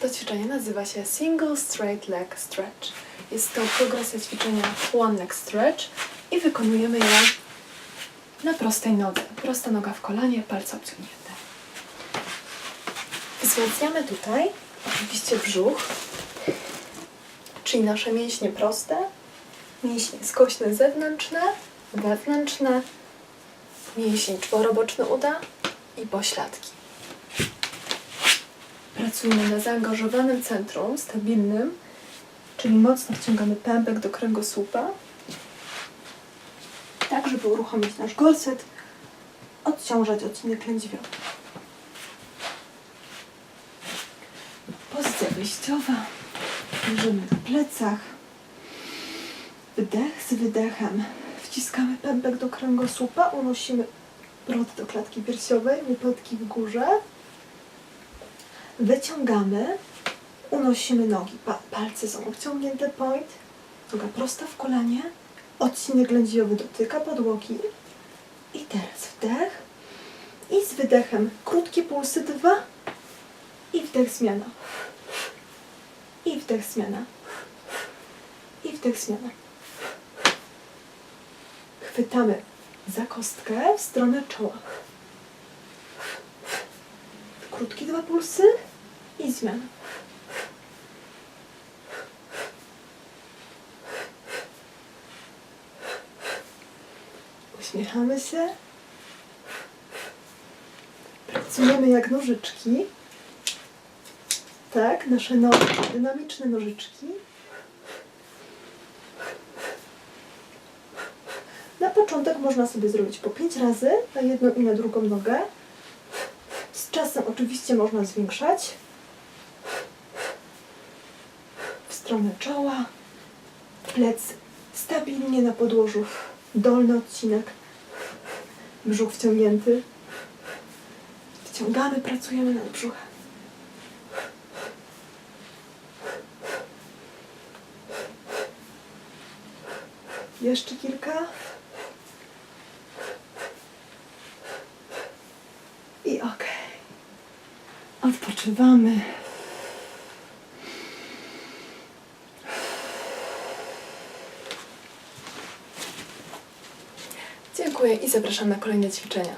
To ćwiczenie nazywa się Single Straight Leg Stretch. Jest to progresja ćwiczenia One Leg Stretch i wykonujemy je na prostej nodze. Prosta noga w kolanie, palce obciągnięte. Wzmacniamy tutaj oczywiście brzuch, czyli nasze mięśnie proste, mięśnie skośne zewnętrzne, wewnętrzne, mięsień czworoboczny uda i pośladki. Pracujemy na zaangażowanym centrum, stabilnym, czyli mocno wciągamy pępek do kręgosłupa, tak żeby uruchomić nasz gorset, odciążać odcinek lędźwiowy. Pozycja wyjściowa. Leżymy na plecach. Wdech z wydechem. Wciskamy pępek do kręgosłupa, unosimy brod do klatki piersiowej, łopatki w górze. Wyciągamy, unosimy nogi. Pa- palce są obciągnięte, point. Noga prosta w kolanie. Odcinek lędźwiowy dotyka podłogi. I teraz wdech. I z wydechem krótkie pulsy dwa. I wdech zmiana. I wdech zmiana. I wdech zmiana. Chwytamy za kostkę w stronę czoła. Krótkie dwa pulsy i zmiana. Uśmiechamy się. Pracujemy jak nożyczki. Tak, nasze nogi, dynamiczne nożyczki. Na początek można sobie zrobić po 5 razy na jedną i na drugą nogę. Z czasem oczywiście można zwiększać. W stronę czoła. Plec stabilnie na podłożu. Dolny odcinek. Brzuch wciągnięty. Wciągamy, pracujemy nad brzuchem. Jeszcze kilka. I okej. Odpoczywamy. Dziękuję i zapraszam na kolejne ćwiczenia.